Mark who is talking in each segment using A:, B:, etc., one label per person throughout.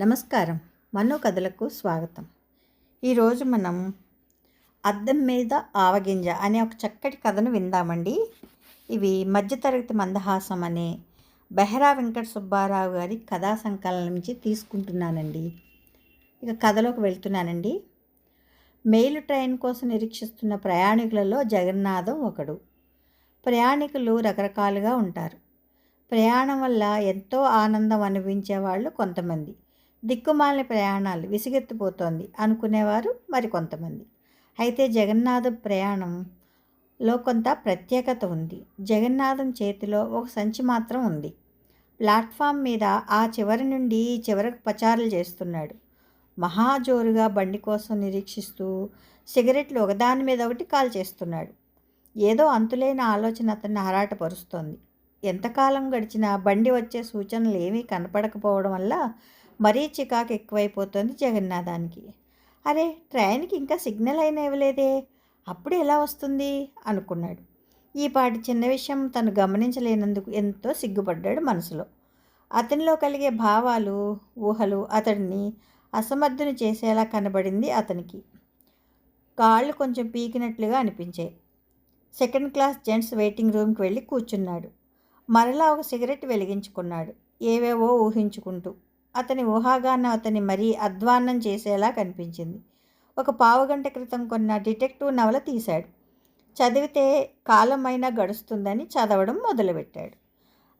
A: నమస్కారం. మనో కథలకు స్వాగతం ఈరోజు మనం అద్దం మీద ఆవగింజ అనే ఒక చక్కటి కథను విందామండి. ఇవి మధ్యతరగతి మందహాసం అనే బెహరా వెంకట సుబ్బారావు గారి కథా సంకలనం నుంచి తీసుకుంటున్నానండి. ఇక కథలోకి వెళ్తున్నానండి. మెయిల్ ట్రైన్ కోసం నిరీక్షిస్తున్న ప్రయాణికులలో జగన్నాథం ఒకడు. ప్రయాణికులు రకరకాలుగా ఉంటారు. ప్రయాణం వల్ల ఎంతో ఆనందం అనుభవించే వాళ్ళు కొంతమంది. దిక్కుమాలిన ప్రయాణాలు విసిగెత్తిపోతోంది అనుకునేవారు మరికొంతమంది అయితే జగన్నాథ ప్రయాణంలో కొంత ప్రత్యేకత ఉంది. జగన్నాథం చేతిలో ఒక సంచి మాత్రం ఉంది. ప్లాట్ఫామ్ మీద ఆ చివరి నుండి ఈ చివరకు పచారులు చేస్తున్నాడు. మహాజోరుగా బండి కోసం నిరీక్షిస్తూ సిగరెట్లు ఒకదాని మీద ఒకటి కాల్ చేస్తున్నాడు. ఏదో అంతులేని ఆలోచన అతన్ని ఆరాటపరుస్తోంది. ఎంతకాలం గడిచినా బండి వచ్చే సూచనలు ఏమీ కనపడకపోవడం వల్ల మరీ చికాకు ఎక్కువైపోతుంది జగన్నాథానికి. అరే ట్రైన్కి ఇంకా సిగ్నల్ అయినా ఇవ్వలేదే? అప్పుడు ఎలా వస్తుంది? అనుకున్నాడు. ఈ పాటి చిన్న విషయం తను గమనించలేనందుకు ఎంతో సిగ్గుపడ్డాడు మనసులో. అతనిలో కలిగే భావాలు ఊహలు అతడిని అసమర్థుని చేసేలా కనబడింది అతనికి. కాళ్ళు కొంచెం పీకినట్లుగా అనిపించాయి. సెకండ్ క్లాస్ జెంట్స్ వెయిటింగ్ రూమ్కి వెళ్ళి కూర్చున్నాడు. మరలా ఒక సిగరెట్ వెలిగించుకున్నాడు. ఏవేవో ఊహించుకుంటూ. అతని ఊహాగానం అతని మరీ అధ్వాన్నం చేసేలా కనిపించింది. ఒక పావుగంట క్రితం కొన్న డిటెక్టివ్ నవల తీశాడు. చదివితే కాలమైనా గడుస్తుందని చదవడం మొదలుపెట్టాడు.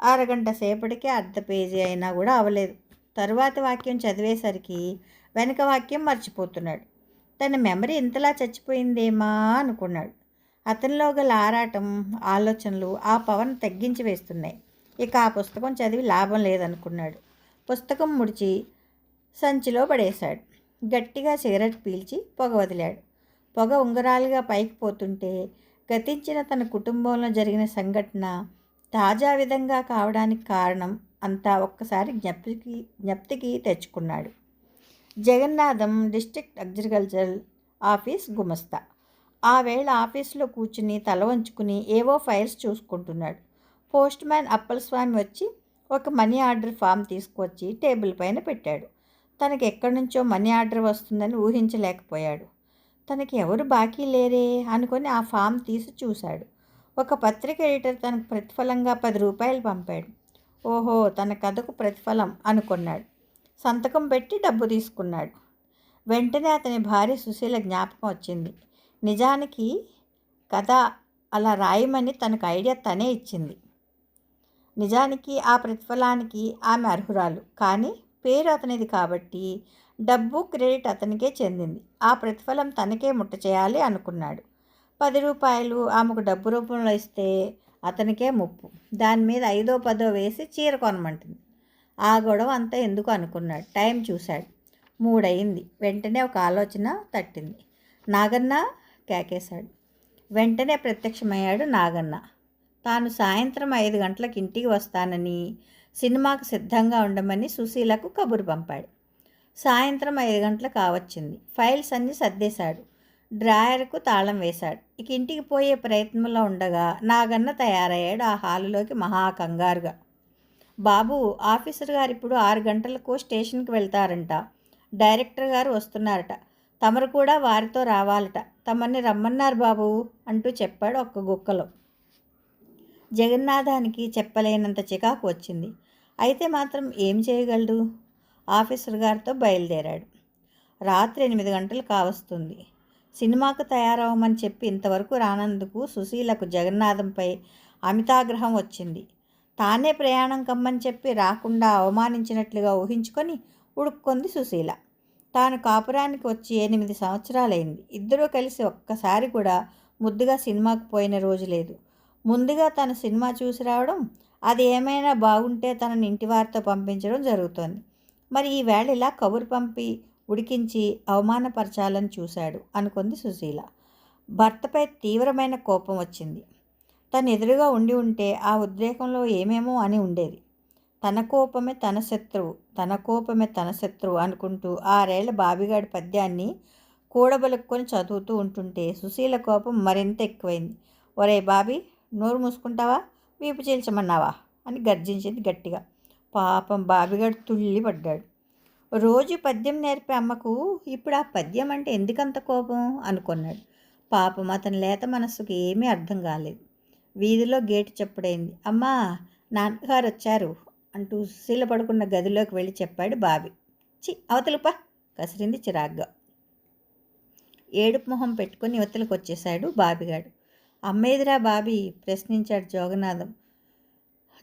A: అరగంట సేపటికి అర్ధ పేజీ అయినా కూడా అవలేదు. తరువాత వాక్యం చదివేసరికి వెనక వాక్యం మర్చిపోతున్నాడు. తన మెమరీ ఇంతలా చచ్చిపోయిందేమా అనుకున్నాడు. అతనిలో గల ఆరాటం ఆలోచనలు ఆ పవన్ తగ్గించి వేస్తున్నాయి. ఇక ఆ పుస్తకం చదివి లాభం లేదనుకున్నాడు. పుస్తకం ముడిచి సంచిలో పడేశాడు. గట్టిగా సిగరెట్ పీల్చి పొగ వదిలాడు. పొగ ఉంగరాలుగా పైకి పోతుంటే గతించిన తన కుటుంబంలో జరిగిన సంఘటన తాజా విధంగా కావడానికి కారణం అంతా ఒక్కసారి జ్ఞప్తికి జ్ఞప్తికి తెచ్చుకున్నాడు. జగన్నాథం డిస్ట్రిక్ట్ అగ్రికల్చరల్ ఆఫీస్ గుమస్తా. ఆ వేళ ఆఫీసులో కూర్చుని తల వంచుకుని ఏవో ఫైల్స్ చూసుకుంటున్నాడు. పోస్ట్ మ్యాన్ అప్పలస్వామి వచ్చి ఒక మనీ ఆర్డర్ ఫామ్ తీసుకొచ్చి టేబుల్ పైన పెట్టాడు. తనకి ఎక్కడి నుంచో మనీ ఆర్డర్ వస్తుందని ఊహించలేకపోయాడు. తనకి ఎవరు బాకీ లేరే అనుకొని ఆ ఫామ్ తీసి చూశాడు. ఒక పత్రిక ఎడిటర్ తనకు ప్రతిఫలంగా పది రూపాయలు పంపాడు. ఓహో తన కథకు ప్రతిఫలం అనుకున్నాడు. సంతకం పెట్టి డబ్బు తీసుకున్నాడు. వెంటనే అతని భార్య సుశీల జ్ఞాపకం వచ్చింది. నిజానికి కథ అలా రాయమని తనకు ఐడియా తనే ఇచ్చింది. నిజానికి ఆ ప్రతిఫలానికి ఆమె అర్హురాలు. కానీ పేరు అతనిది కాబట్టి డబ్బు క్రెడిట్ అతనికే చెందింది. ఆ ప్రతిఫలం తనకే ముట్ట చేయాలి అనుకున్నాడు. పది రూపాయలు ఆమెకు డబ్బు రూపంలో ఇస్తే అతనికే ముప్పు. దాని మీద ఐదో పదో వేసి చీర కొనమంటుంది. ఆ గొడవ అంతా ఎందుకు అనుకున్నాడు? టైం చూశాడు. మూడయింది. వెంటనే ఒక ఆలోచన తట్టింది. నాగన్న కేకేశాడు. వెంటనే ప్రత్యక్షమయ్యాడు నాగన్న. తాను సాయంత్రం ఐదు గంటలకు ఇంటికి వస్తానని సినిమాకు సిద్ధంగా ఉండమని సుశీలకు కబురు పంపాడు. సాయంత్రం ఐదు గంటలకు కావచ్చింది ఫైల్స్ అన్నీ సర్దేశాడు. డ్రాయర్కు తాళం వేశాడు. ఇక ఇంటికి పోయే ప్రయత్నంలో ఉండగా నాగన్న తయారయ్యాడు ఆ హాలులోకి మహా కంగారుగా. బాబు ఆఫీసర్ గారు ఇప్పుడు ఆరు గంటలకు స్టేషన్కి వెళ్తారంట. డైరెక్టర్ గారు వస్తున్నారట. తమరు కూడా వారితో రావాలట. తమని రమ్మన్నారు బాబు అంటూ చెప్పాడు ఒక్క గుక్కలో. జగన్నాథానికి చెప్పలేనంత చికాకు వచ్చింది. అయితే మాత్రం ఏం చేయగలడు? ఆఫీసర్ గారితో బయలుదేరాడు. రాత్రి ఎనిమిది గంటలు కావస్తుంది. సినిమాకు తయారవమని చెప్పి ఇంతవరకు రానందుకు సుశీలకు జగన్నాథంపై అమితాగ్రహం వచ్చింది. తానే ప్రయాణం కమ్మని చెప్పి రాకుండా అవమానించినట్లుగా ఊహించుకొని ఉడుక్కొంది సుశీల. తాను కాపురానికి వచ్చి ఎనిమిది సంవత్సరాలైంది. ఇద్దరూ కలిసి ఒక్కసారి కూడా ముద్దుగా సినిమాకు పోయిన రోజు లేదు. ముందుగా తన సినిమా చూసి రావడం అది ఏమైనా బాగుంటే తనని ఇంటి వారితో పంపించడం జరుగుతోంది. మరి ఈ వేళ ఇలా కబురు పంపి ఉడికించి అవమానపరచాలని చూశాడు అనుకుంది సుశీల. భర్తపై తీవ్రమైన కోపం వచ్చింది. తను ఎదురుగా ఉండి ఉంటే ఆ ఉద్రేకంలో ఏమేమో అని ఉండేది. తన కోపమే తన శత్రువు తన కోపమే తన శత్రువు అనుకుంటూ ఆరేళ్ళ బాబిగాడి పద్యాన్ని కూడబలుక్కొని చదువుతూ ఉంటుంటే సుశీల కోపం మరింత ఎక్కువైంది. ఒరే బాబీ నోరు మూసుకుంటావా? వీపు చీల్చమన్నావా? అని గర్జించింది గట్టిగా. పాపం బాబిగాడు తుళ్ళి పడ్డాడు. రోజు పద్యం నేర్పే అమ్మకు ఇప్పుడు ఆ పద్యం అంటే ఎందుకంత కోపం? అనుకున్నాడు. పాపం అతని లేత మనస్సుకు ఏమీ అర్థం కాలేదు. వీధిలో గేటు చెప్పుడైంది. అమ్మా నాన్నగారు వచ్చారు అంటూ సుశీల పడుకున్న గదిలోకి వెళ్ళి చెప్పాడు బాబి. చి అవతలుపా కసిరింది చిరాగ్గా. ఏడుపు మొహం పెట్టుకుని యువతలకు వచ్చేశాడు బాబిగాడు. అమ్మేదిరా బాబి ప్రశ్నించాడు జోగనాథం.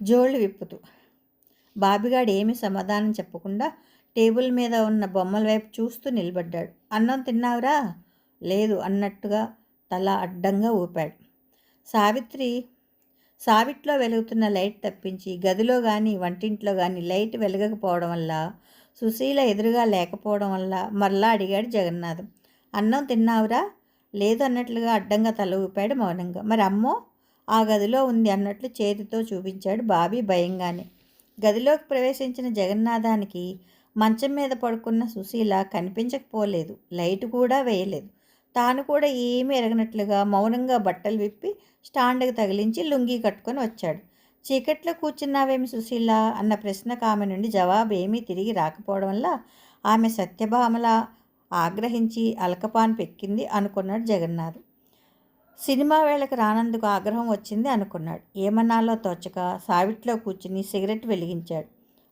A: జోళ్ళు విప్పుతూ. బాబిగాడు ఏమీ సమాధానం చెప్పకుండా టేబుల్ మీద ఉన్న బొమ్మల వైపు చూస్తూ నిలబడ్డాడు. అన్నం తిన్నావురా? లేదు అన్నట్టుగా తల అడ్డంగా ఊపాడు. సావిత్రి సావిట్లో వెలుగుతున్న లైట్ తప్పించి గదిలో కానీ వంటింట్లో కానీ లైట్ వెలగకపోవడం వల్ల సుశీల ఎదురుగా లేకపోవడం వల్ల మరలా అడిగాడు జగన్నాథం. అన్నం తిన్నావురా? లేదు అన్నట్లుగా అడ్డంగా తల ఊపాడు మౌనంగా. మరి అమ్మో ఆ గదిలో ఉంది అన్నట్లు చేతితో చూపించాడు బాబీ భయంగానే. గదిలోకి ప్రవేశించిన జగన్నాథానికి మంచం మీద పడుకున్న సుశీల కనిపించకపోలేదు. లైట్ కూడా వేయలేదు. తాను కూడా ఏమీ ఎరగనట్లుగా మౌనంగా బట్టలు విప్పి స్టాండ్కి తగిలించి లుంగీ కట్టుకొని వచ్చాడు. చీకట్లో కూర్చున్నావేమి సుశీల? అన్న ప్రశ్నకు ఆమె నుండి జవాబు ఏమీ తిరిగి రాకపోవడం వల్ల ఆమె సత్యభామల ఆగ్రహించి అలకపాన్ పెక్కింది అనుకున్నాడు జగన్నాథ్. సినిమా వేళకు రానందుకు ఆగ్రహం వచ్చింది అనుకున్నాడు. ఏమన్నాలో తోచక సావిట్లో కూర్చుని సిగరెట్ వెలిగించాడు.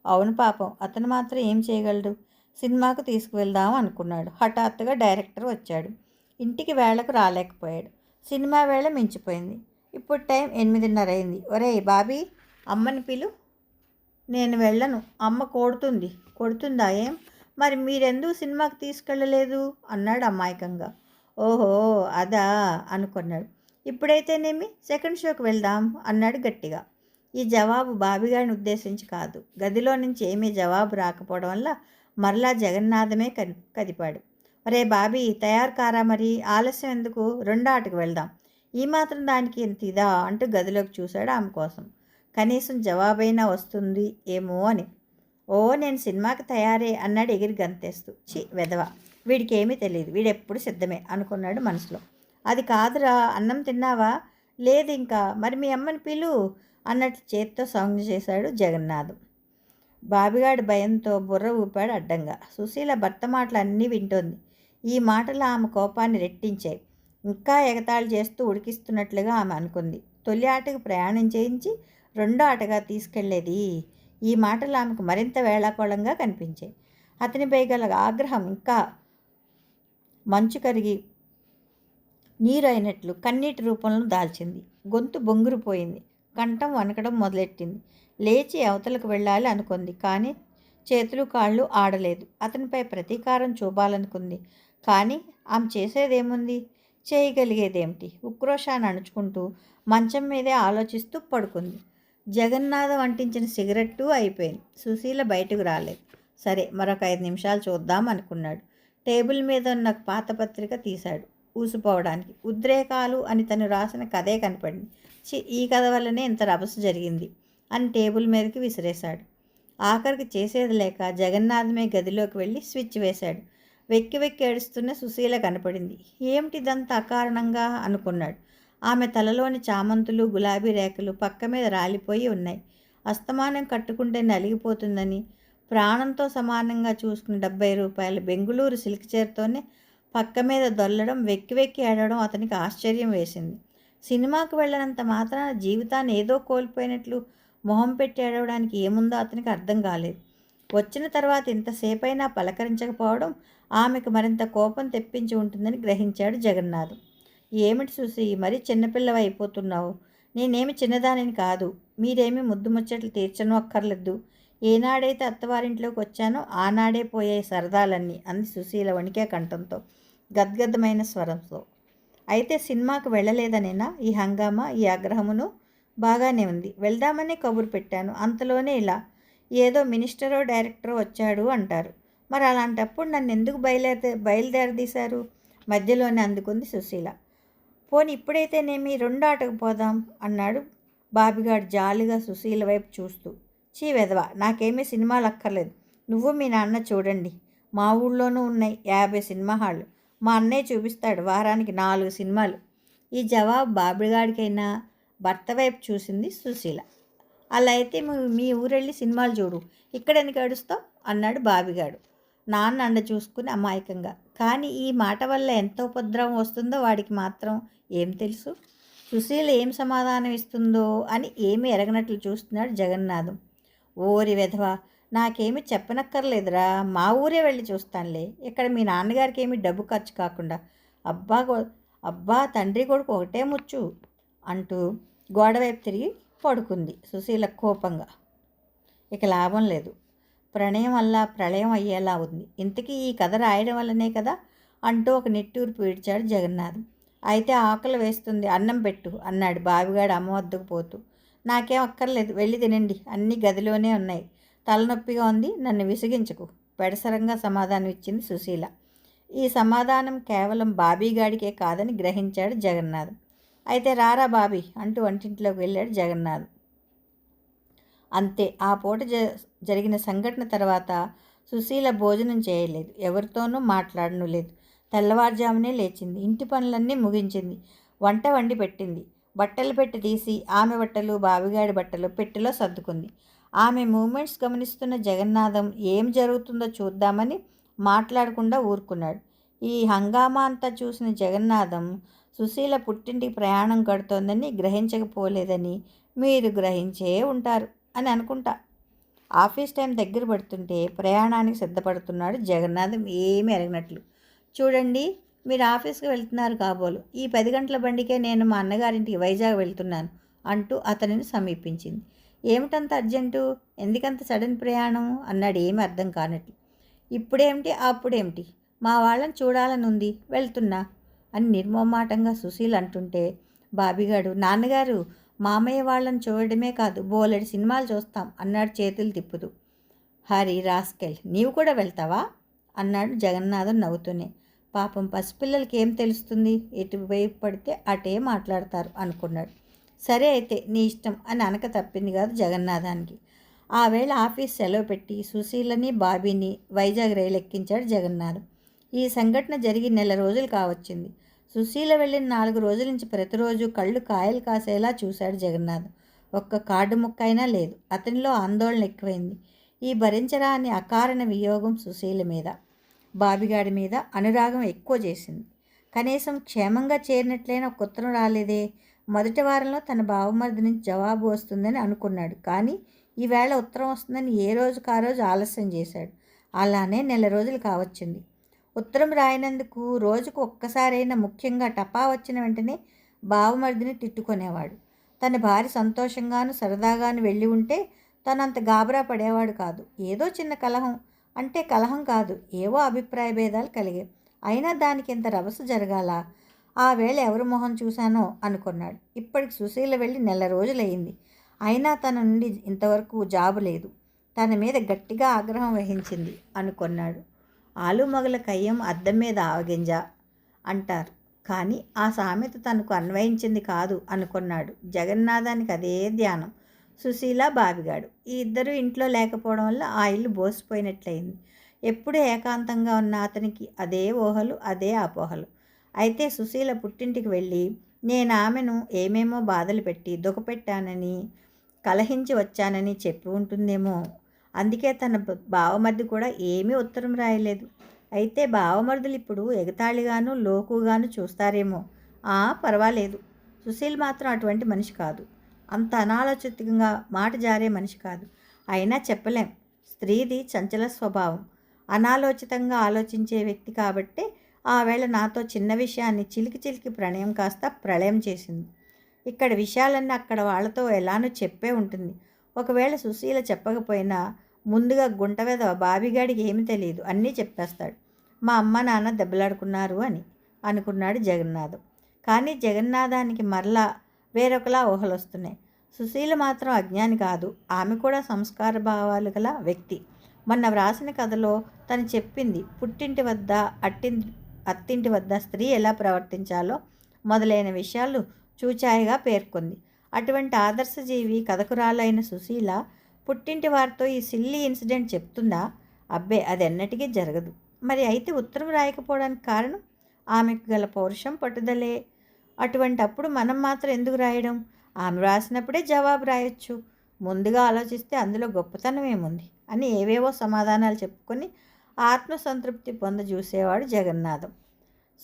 A: అవును పాపం అతను మాత్రం ఏం చేయగలడు? సినిమాకు తీసుకువెళ్దాం అనుకున్నాడు. హఠాత్తుగా డైరెక్టర్ వచ్చాడు. ఇంటికి వేళకు రాలేకపోయాడు. సినిమా వేళ మించిపోయింది. ఇప్పుడు టైం ఎనిమిదిన్నర అయింది. ఒరేయ్ బాబీ అమ్మని పిలు. నేను వెళ్ళను. అమ్మ కొడుతుంది. కొడుతుందా ఏం? మరి మీరెందుకు సినిమాకి తీసుకెళ్ళలేదు? అన్నాడు అమాయకంగా. ఓహో అదా అనుకున్నాడు. ఇప్పుడైతేనేమి? సెకండ్ షోకి వెళ్దాం అన్నాడు గట్టిగా. ఈ జవాబు బాబిగారిని ఉద్దేశించి కాదు. గదిలో నుంచి ఏమీ జవాబు రాకపోవడం వల్ల మరలా జగన్నాథమే కని కదిపాడు. రే బాబీ తయారు కారా మరి? ఆలస్యం ఎందుకు? రెండో ఆటకు వెళ్దాం. ఈ మాత్రం దానికి ఇంత ఇదా? అంటూ గదిలోకి చూశాడు ఆమె కోసం. కనీసం జవాబైనా వస్తుంది ఏమో అని. ఓ నేను సినిమాకి తయారే అన్నాడు ఎగిరి గంతేస్తూ. చి వెధవ వీడికి ఏమీ తెలియదు వీడెప్పుడు సిద్ధమే అనుకున్నాడు మనసులో. అది కాదురా అన్నం తిన్నావా? లేదు ఇంకా మరి మీ అమ్మని పిలు అన్నట్లు చేత్తో సౌండ్ చేశాడు జగన్నాథం. బాబిగాడి భయంతో బుర్ర ఊపాడు అడ్డంగా. సుశీల భర్త మాటలు అన్నీ వింటోంది. ఈ మాటలు ఆమె కోపాన్ని రెట్టించాయి. ఇంకా ఎగతాళి చేస్తూ ఉడికిస్తున్నట్లుగా ఆమె అనుకుంది. తొలి ఆటకు ప్రయాణం చేయించి రెండో ఆటగా తీసుకెళ్ళేది ఈ మాటలు ఆమెకు మరింత వేళాకోళంగా కనిపించాయి. అతనిపై గల ఆగ్రహం ఇంకా మంచు కరిగి నీరు అయినట్లు కన్నీటి రూపంలో దాల్చింది. గొంతు బొంగురుపోయింది. కంఠం వనకడం మొదలెట్టింది. లేచి అవతలకు వెళ్ళాలి అనుకుంది కానీ చేతులు కాళ్ళు ఆడలేదు. అతనిపై ప్రతీకారం చూపాలనుకుంది కానీ ఆమె చేసేదేముంది? చేయగలిగేదేమిటి? ఉక్రోషాన్ని అణుచుకుంటూ మంచం మీదే ఆలోచిస్తూ పడుకుంది. జగన్నాథ వంటించిన సిగరెట్టు అయిపోయింది. సుశీల బయటకు రాలేదు. సరే మరొక ఐదు నిమిషాలు చూద్దాం అనుకున్నాడు. టేబుల్ మీద ఉన్న పాత పత్రిక తీశాడు. ఊసిపోవడానికి. ఉద్రేకాలు అని తను రాసిన కథే కనపడింది. చి ఈ కథ వల్లనే ఇంత రభస జరిగింది అని టేబుల్ మీదకి విసిరేశాడు. ఆఖరికి చేసేది లేక జగన్నాథమే గదిలోకి వెళ్ళి స్విచ్ వేశాడు. వెక్కి వెక్కి ఏడుస్తున్న సుశీల కనపడింది. ఏమిటిదంతా అకారణంగా అనుకున్నాడు. ఆమె తలలోని చామంతులు గులాబీ రేఖలు పక్క మీద రాలిపోయి ఉన్నాయి. అస్తమానం కట్టుకుంటే నలిగిపోతుందని ప్రాణంతో సమానంగా చూసుకున్న డెబ్బై రూపాయల బెంగుళూరు సిల్క్ చీరతోనే పక్క మీద దొల్లడం వెక్కి వెక్కి ఏడవడం అతనికి ఆశ్చర్యం వేసింది. సినిమాకు వెళ్ళినంత మాత్రాన జీవితాన్ని ఏదో కోల్పోయినట్లు మొహం పెట్టి ఏడవడానికి ఏముందో అతనికి అర్థం కాలేదు. వచ్చిన తర్వాత ఇంతసేపైనా పలకరించకపోవడం ఆమెకు మరింత కోపం తెప్పించి ఉంటుందని గ్రహించాడు జగన్నాథం. ఏమిటి చూసి మరీ చిన్నపిల్లవ అయిపోతున్నావు. నేనేమి చిన్నదానిని కాదు. మీరేమి ముద్దు ముచ్చట్లు తీర్చను అక్కర్లేదు ఏనాడైతే అత్తవారింట్లోకి వచ్చానో ఆనాడే పోయాయి సరదాలన్నీ అంది సుశీల వణికే కంఠంతో గద్గద్దమైన స్వరంతో. అయితే సినిమాకు వెళ్ళలేదనేనా? ఈ హంగామా ఈ ఆగ్రహమును బాగానే ఉంది. వెళ్దామనే కబురు పెట్టాను. అంతలోనే ఇలా ఏదో మినిస్టరో డైరెక్టరో వచ్చాడు అంటారు. మరి అలాంటప్పుడు నన్ను ఎందుకు బయలుదేరి బయలుదేరదీశారు? మధ్యలోనే అందుకుంది సుశీల. పోని ఇప్పుడైతేనేమి రెండు ఆటకు పోదాం అన్నాడు బాబిగాడు జాలిగా సుశీల వైపు చూస్తూ. చీ వెధవ నాకేమీ సినిమాలు అక్కర్లేదు. నువ్వు మీ నాన్న చూడండి. మా ఊళ్ళోనూ ఉన్నాయి యాభై సినిమా హాళ్ళు. మా అన్నయ్య చూపిస్తాడు వారానికి నాలుగు సినిమాలు. ఈ జవాబు బాబిగాడికైనా భర్త వైపు చూసింది సుశీల. అలా అయితే మీ ఊరెళ్ళి సినిమాలు చూడు. ఇక్కడ ఎందుకు ఏడుస్తావు? అన్నాడు బాబిగాడు. నాన్న అండ చూసుకుని అమాయకంగా. కానీ ఈ మాట వల్ల ఎంత ఉపద్రవం వస్తుందో వాడికి మాత్రం ఏం తెలుసు? సుశీల ఏం సమాధానం ఇస్తుందో అని ఏమీ ఎరగనట్లు చూస్తున్నాడు జగన్నాథం. ఓరి వెధవ నాకేమి చెప్పనక్కర్లేదురా. మా ఊరే వెళ్ళి చూస్తానులే. ఇక్కడ మీ నాన్నగారికి ఏమి డబ్బు ఖర్చు కాకుండా. అబ్బా గో- అబ్బా తండ్రి కొడుకు ఒకటే ముచ్చు అంటూ గోడవైపు తిరిగి పడుకుంది సుశీల కోపంగా. ఇక లాభం లేదు. ప్రణయం వల్ల ప్రళయం అయ్యేలా ఉంది. ఇంతకీ ఈ కథ రాయడం వల్లనే కదా అంటూ ఒక నిట్టూరు పీడ్చాడు జగన్నాథం. అయితే ఆకలి వేస్తుంది అన్నం పెట్టు అన్నాడు బావిగాడు అమ్మ వద్దకు పోతూ. నాకేం అక్కర్లేదు వెళ్ళి తినండి అన్నీ గదిలోనే ఉన్నాయి. తలనొప్పిగా ఉంది నన్ను విసిగించకు పెడసరంగా సమాధానం ఇచ్చింది సుశీల. ఈ సమాధానం కేవలం బాబీగాడికే కాదని గ్రహించాడు జగన్నాథం. అయితే రారా బాబీ అంటూ వంటింట్లోకి వెళ్ళాడు జగన్నాథం. అంతే. ఆ పూట జ జరిగిన సంఘటన తర్వాత సుశీల భోజనం చేయలేదు. ఎవరితోనూ మాట్లాడను లేదు. తెల్లవారుజామునే లేచింది. ఇంటి పనులన్నీ ముగించింది. వంట వండి పెట్టింది. బట్టలు పెట్టి తీసి ఆమె బట్టలు బావిగాడి బట్టలు పెట్టెలో సర్దుకుంది. ఆమె మూమెంట్స్ గమనిస్తున్న జగన్నాథం ఏం జరుగుతుందో చూద్దామని మాట్లాడకుండా ఊరుకున్నాడు. ఈ హంగామా అంతా చూసిన జగన్నాథం సుశీల పుట్టింటికి ప్రయాణం కడుతోందని గ్రహించకపోలేదని మీరు గ్రహించే ఉంటారు. అనుకుంటా. ఆఫీస్ టైం దగ్గర పడుతుంటే ప్రయాణానికి సిద్ధపడుతున్నాడు జగన్నాథం ఏమీ ఎరగనట్లు చూడండి మీరు ఆఫీస్కి వెళ్తున్నారు కాబోలు. ఈ పది గంటల బండికే నేను మా అన్నగారింటికి వైజాగ్ వెళ్తున్నాను అంటూ అతనిని సమీపించింది. ఏమిటంత అర్జెంటు? ఎందుకంత సడన్ ప్రయాణం? అన్నాడు ఏమి అర్థం కానట్లు. ఇప్పుడేమిటి? అప్పుడేమిటి? మా వాళ్ళని చూడాలని ఉంది వెళ్తున్నా అని నిర్మోమాటంగా సుశీల్ అంటుంటే బాబిగాడు నాన్నగారు మామయ్య వాళ్ళని చూడడమే కాదు బోలెడు సినిమాలు చూస్తాం అన్నాడు చేతులు తిప్పుతూ. హరి రాస్కెల్ నీవు కూడా వెళ్తావా? అన్నాడు జగన్నాథం నవ్వుతూనే. పాపం పసిపిల్లలకి ఏం తెలుస్తుంది? ఎటువైపు పడితే అటే మాట్లాడతారు అనుకున్నాడు. సరే అయితే నీ ఇష్టం అని అనక తప్పింది కాదు జగన్నాథానికి. ఆ వేళ ఆఫీస్ సెలవు పెట్టి సుశీలని బాబీని వైజాగ్ రైలు ఎక్కించాడు జగన్నాథం. ఈ సంఘటన జరిగి నెల రోజులు కావచ్చింది. సుశీల వెళ్ళిన నాలుగు రోజుల నుంచి ప్రతిరోజు కళ్ళు కాయలు కాసేలా చూశాడు జగన్నాథ్. ఒక్క కార్డు ముక్క అయినా లేదు. అతనిలో ఆందోళన ఎక్కువైంది. ఈ భరించరాని అకారణ వియోగం సుశీల మీద బాబిగాడి మీద అనురాగం ఎక్కువ చేసింది. కనీసం క్షేమంగా చేరినట్లయినా ఒక ఉత్తరం రాలేదే. మొదటి వారంలో తన బావమరిది నుంచి జవాబు వస్తుందని అనుకున్నాడు. కానీ ఈవేళ ఉత్తరం వస్తుందని ఏ రోజుకు ఆ రోజు ఆలస్యం చేశాడు. అలానే నెల రోజులు కావచ్చింది. ఉత్తరం రాయనందుకు రోజుకు ఒక్కసారైనా ముఖ్యంగా టపా వచ్చిన వెంటనే బావమరిదిని తిట్టుకునేవాడు. తన భార్య సంతోషంగాను సరదాగాను వెళ్ళి ఉంటే తనంత గాబరా పడేవాడు కాదు. ఏదో చిన్న కలహం అంటే కలహం కాదు ఏవో అభిప్రాయ భేదాలు కలిగాయి అయినా దానికి ఇంత రభస జరగాల? ఆ వేళ ఎవరి మొహం చూశానో అనుకున్నాడు. ఇప్పటికి సుశీల వెళ్ళి నెల రోజులయ్యింది అయినా తన నుండి ఇంతవరకు జాబు లేదు. తన మీద గట్టిగా ఆగ్రహం వహించింది అనుకున్నాడు. ఆలుమగల కయ్యం అద్దం మీద ఆవగింజ అంటారు. కానీ ఆ సామెత తనకు అన్వయించింది కాదు అనుకున్నాడు. జగన్నాథానికి అదే ధ్యానం. సుశీల బావిగాడు. ఈ ఇద్దరు ఇంట్లో లేకపోవడం వల్ల ఆ ఇల్లు బోసిపోయినట్లయింది. ఎప్పుడూ ఏకాంతంగా ఉన్న అతనికి అదే ఊహలు అదే అపోహలు. అయితే సుశీల పుట్టింటికి వెళ్ళి నేను ఆమెను ఏమేమో బాధలు పెట్టి దుఃఖపెట్టానని కలహించి వచ్చానని చెప్పి ఉంటుందేమో అందుకే తన బావమరిది కూడా ఏమీ ఉత్తరం రాయలేదు. అయితే బావమరుదులు ఇప్పుడు ఎగతాళిగాను లోకుగాను చూస్తారేమో. ఆ పర్వాలేదు. సుశీల్ మాత్రం అటువంటి మనిషి కాదు. అంత అనాలోచితంగా మాట జారే మనిషి కాదు. అయినా చెప్పలేం. స్త్రీది చంచల స్వభావం. అనాలోచితంగా ఆలోచించే వ్యక్తి కాబట్టే ఆ వేళ నాతో చిన్న విషయాన్ని చిలికి చిలికి ప్రణయం కాస్త ప్రళయం చేసింది. ఇక్కడ విషయాలన్నీ అక్కడ వాళ్ళతో ఎలానో చెప్పే ఉంటుంది. ఒకవేళ సుశీల చెప్పకపోయినా ముందుగా గుంటవేద బాబిగాడికి ఏమి తెలియదు అన్నీ చెప్పేస్తాడు. మా అమ్మ నాన్న దెబ్బలాడుకున్నారు అని అనుకున్నాడు జగన్నాథం. కానీ జగన్నాథానికి మరలా వేరొకలా ఊహలు వస్తున్నాయి సుశీల మాత్రం అజ్ఞాని కాదు. ఆమె కూడా సంస్కార భావాలు గల వ్యక్తి. మొన్న వ్రాసిన కథలో తను చెప్పింది పుట్టింటి వద్ద అట్టి అత్తింటి వద్ద స్త్రీ ఎలా ప్రవర్తించాలో మొదలైన విషయాలు చూచాయిగా పేర్కొంది. అటువంటి ఆదర్శజీవి కథకురాలైన సుశీల పుట్టింటి వారితో ఈ సిల్లీ ఇన్సిడెంట్ చెప్తుందా? అబ్బే అది ఎన్నటికీ జరగదు. మరి అయితే ఉత్తరం రాయకపోవడానికి కారణం? ఆమెకు గల పౌరుషం పట్టుదలే. అటువంటి అప్పుడు మనం మాత్రం ఎందుకు రాయడం? ఆమె రాసినప్పుడే జవాబు రాయొచ్చు. ముందుగా ఆలోచిస్తే అందులో గొప్పతనం ఏముంది? అని ఏవేవో సమాధానాలు చెప్పుకొని ఆత్మసంతృప్తి పొంద చూసేవాడు జగన్నాథం.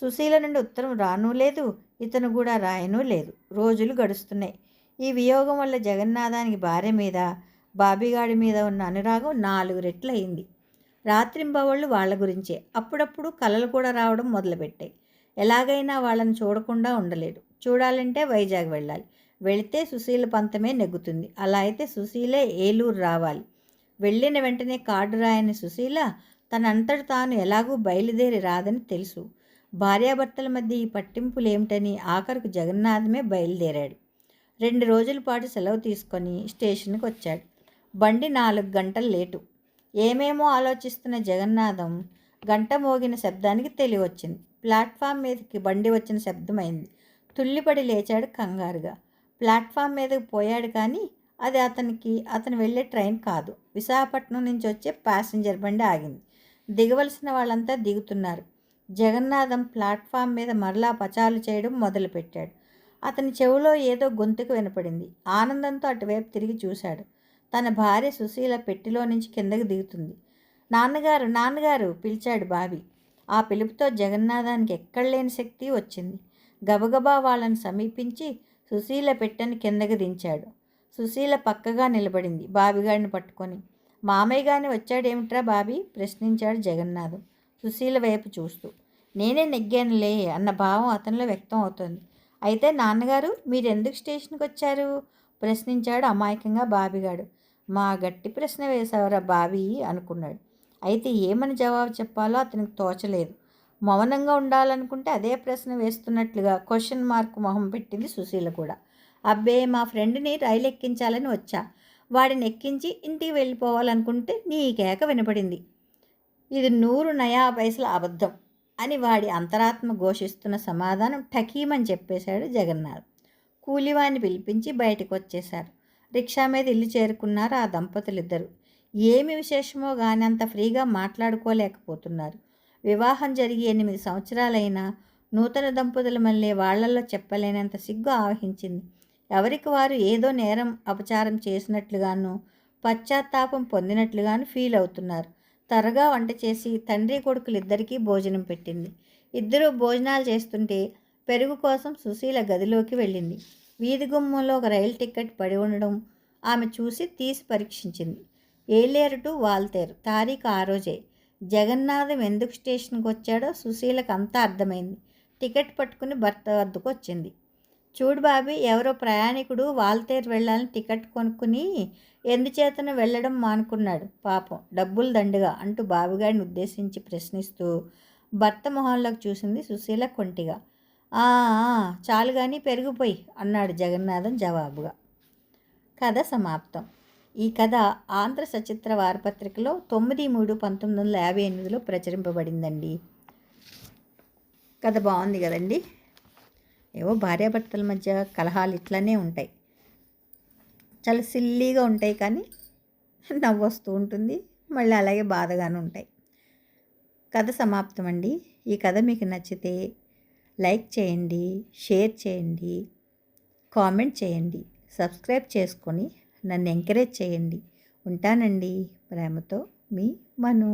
A: సుశీల నుండి ఉత్తరం రానూ లేదు ఇతను కూడా రాయనూ లేదు. రోజులు గడుస్తున్నాయి. ఈ వియోగం వల్ల జగన్నాథానికి భార్య మీద బాబీగాడి మీద ఉన్న అనురాగం నాలుగు రెట్లు అయింది రాత్రింబవళ్ళు వాళ్ళ గురించే. అప్పుడప్పుడు కలలు కూడా రావడం మొదలుపెట్టాయి. ఎలాగైనా వాళ్ళని చూడకుండా ఉండలేడు. చూడాలంటే వైజాగ్ వెళ్ళాలి. వెళితే సుశీల పంతమే నెగ్గుతుంది. అలా అయితే సుశీలే ఏలూరు రావాలి. వెళ్ళిన వెంటనే కార్డు రాయని సుశీల తనంతట తాను ఎలాగూ బయలుదేరి రాదని తెలుసు. భార్యాభర్తల మధ్య ఈ పట్టింపులు ఏమిటని ఆఖరుకు జగన్నాథమే బయలుదేరాడు. రెండు రోజుల పాటు సెలవు తీసుకొని స్టేషన్కి వచ్చాడు బండి నాలుగు గంటలు లేటు. ఏమేమో ఆలోచిస్తున్న జగన్నాథం గంట మోగిన శబ్దానికి తెలివచ్చింది. ప్లాట్ఫామ్ మీదకి బండి వచ్చిన శబ్దమైంది. తుల్లిపడి లేచాడు కంగారుగా. ప్లాట్ఫామ్ మీదకి పోయాడు కానీ అది అతనికి అతను వెళ్ళే ట్రైన్ కాదు. విశాఖపట్నం నుంచి వచ్చే ప్యాసింజర్ బండి ఆగింది. దిగవలసిన వాళ్ళంతా దిగుతున్నారు. జగన్నాథం ప్లాట్ఫామ్ మీద మరలా పచాలు చేయడం మొదలుపెట్టాడు. అతని చెవిలో ఏదో గొంతుకు వినపడింది. ఆనందంతో అటువైపు తిరిగి చూశాడు. తన భార్య సుశీల పెట్టిలో నుంచి కిందకి దిగుతుంది. నాన్నగారు నాన్నగారు పిలిచాడు బాబి ఆ పిలుపుతో జగన్నాథానికి ఎక్కడలేని శక్తి వచ్చింది. గబగబా వాళ్ళని సమీపించి సుశీల పెట్టని కిందకి దించాడు. సుశీల పక్కగా నిలబడింది బాబిగాడిని పట్టుకొని. మామయ్య గారిని వచ్చాడేమిట్రా బాబీ ప్రశ్నించాడు జగన్నాథం సుశీల వైపు చూస్తూ. నేనే నెగ్గానులే అన్న భావం అతనిలో వ్యక్తం అవుతోంది. అయితే నాన్నగారు మీరు ఎందుకు స్టేషన్కి వచ్చారు ప్రశ్నించాడు అమాయకంగా బాబిగాడు మా గట్టి ప్రశ్న వేశావురా బావి అనుకున్నాడు. అయితే ఏమని జవాబు చెప్పాలో అతనికి తోచలేదు. మౌనంగా ఉండాలనుకుంటే అదే ప్రశ్న వేస్తున్నట్లుగా క్వశ్చన్ మార్క్ మొహం పెట్టింది సుశీల కూడా. అబ్బే మా ఫ్రెండ్ని రైలు ఎక్కించాలని వచ్చా. వాడిని ఎక్కించి ఇంటికి వెళ్ళిపోవాలనుకుంటే నీ కేక వినపడింది. ఇది నూరు నయా పైసల అబద్ధం అని వాడి అంతరాత్మ ఘోషిస్తున్న సమాధానం ఠకీమని చెప్పేశాడు జగన్నాథ్. కూలివాణ్ణి పిలిపించి బయటకు వచ్చేశారు రిక్షా మీద ఇల్లు చేరుకున్నారు ఆ దంపతులిద్దరు. ఏమి విశేషమో కానీ అంత ఫ్రీగా మాట్లాడుకోలేకపోతున్నారు. వివాహం జరిగి ఎనిమిది సంవత్సరాలైనా నూతన దంపతుల మళ్ళీ వాళ్ళలో చెప్పలేనంత సిగ్గు ఆవహించింది. ఎవరికి వారు ఏదో నేరం అపచారం చేసినట్లుగాను పశ్చాత్తాపం పొందినట్లుగాను ఫీల్ అవుతున్నారు. త్వరగా వంట చేసి తండ్రి కొడుకులిద్దరికీ భోజనం పెట్టింది. ఇద్దరూ భోజనాలు చేస్తుంటే పెరుగు కోసం సుశీల గదిలోకి వెళ్ళింది. వీధి గుమ్మంలో ఒక రైలు టికెట్ పడి ఉండడం ఆమె చూసి తీసి పరీక్షించింది. ఏలేరు టు వాల్తేరు. తారీఖు ఆ రోజే. జగన్నాథం ఎందుకు స్టేషన్కి వచ్చాడో సుశీలకు అంతా అర్థమైంది. టికెట్ పట్టుకుని భర్త వద్దకు వచ్చింది. చూడు బాబీ ఎవరో ప్రయాణికుడు వాల్తేరు వెళ్ళాలని టికెట్ కొనుక్కుని ఎందుచేతను వెళ్ళడం మానుకున్నాడు. పాపం డబ్బులు దండుగా అంటూ బాబుగాడిని ఉద్దేశించి ప్రశ్నిస్తూ భర్త మొహంలోకి చూసింది సుశీల కొంటిగా. చాలు కానీ పెరిగిపోయి అన్నాడు జగన్నాథం జవాబుగా. కథ సమాప్తం. ఈ కథ ఆంధ్ర సచిత్ర వారపత్రికలో తొమ్మిది మూడు పంతొమ్మిది వందల యాభై ఎనిమిదిలో ప్రచురింపబడిందండి. కథ బాగుంది కదండి? ఏవో భార్యాభర్తల మధ్య కలహాలు ఇట్లానే ఉంటాయి. చాలా సిల్లీగా ఉంటాయి కానీ నవ్వు వస్తూ ఉంటుంది. మళ్ళీ అలాగే బాధగాను ఉంటాయి. కథ సమాప్తం అండి ఈ కథ మీకు నచ్చితే లైక్ చేయండి షేర్ చేయండి కామెంట్ చేయండి సబ్స్క్రైబ్ చేసుకొని నన్ను ఎంకరేజ్ చేయండి. ఉంటానండి ప్రేమతో మీ మను.